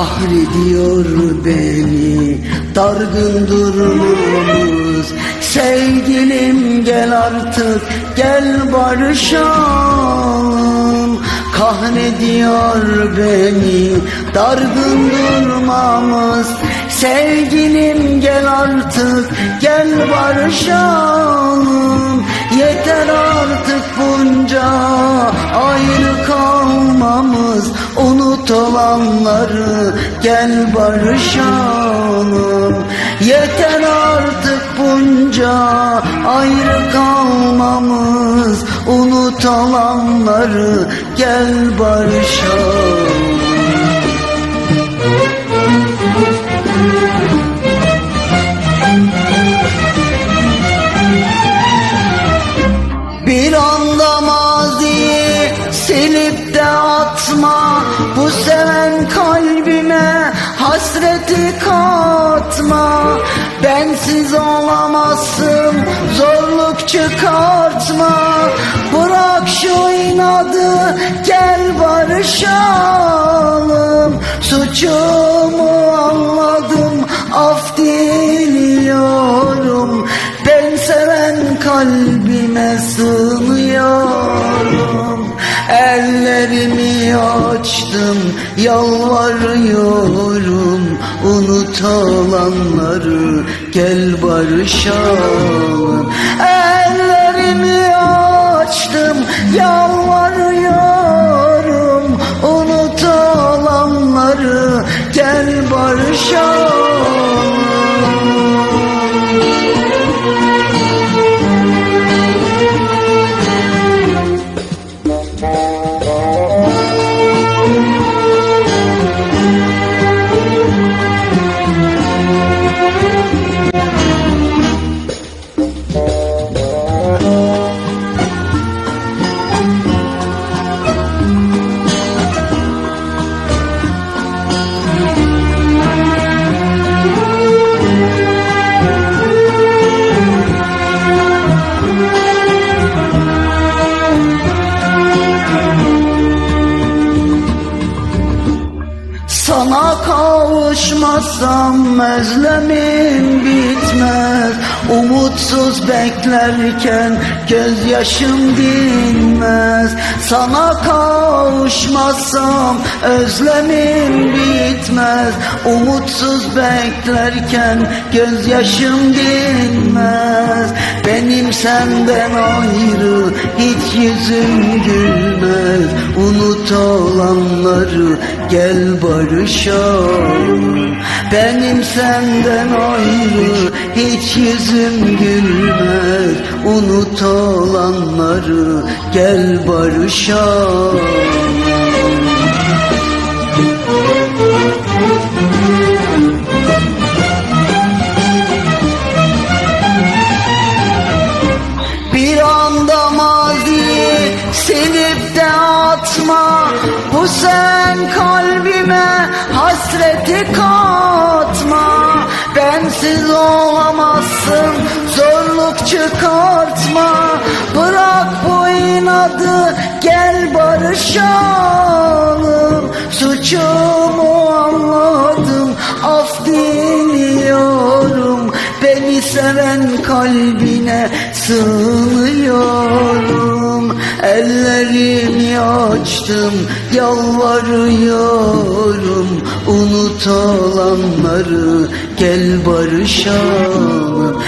ediyor beni Dargın durumumuz. Sevgilim gel artık gel barışalım. Kahrediyor beni dargın durmamız Sevgilim gel artık gel barışalım. Yeter artık bunca Unut olanları gel barışalım. Yeter artık bunca ayrı kalmamız Unut olanları gel barışalım. Bir anda maziyi silip de atma Bu seven kalbime hasreti katma. Bensiz olamazsın zorluk çıkartma. Bırak şu inadı gel barışalım. Suçumu Ellerimi açtım yalvarıyorum. Unut olanları gel barışalım. Ellerimi Sana kavuşmazsam özlemim bitmez. Umutsuz beklerken gözyaşım dinmez. Sana kavuşmazsam özlemim bitmez. Umutsuz beklerken gözyaşım dinmez. Benim senden ayrı hiç yüzüm gülmez. Unut olanları gel barışalım. Benim senden ayrı hiç yüzüm gülmez. Unut olanları gel barışalım atma sen kalbime hasreti katma. Bensiz olamazsın zorluk çıkartma. Bırak bu inadı gel barışalım seven kalbine sığınıyorum Ellerimi açtım yalvarıyorum. Unut olanları gel barışalım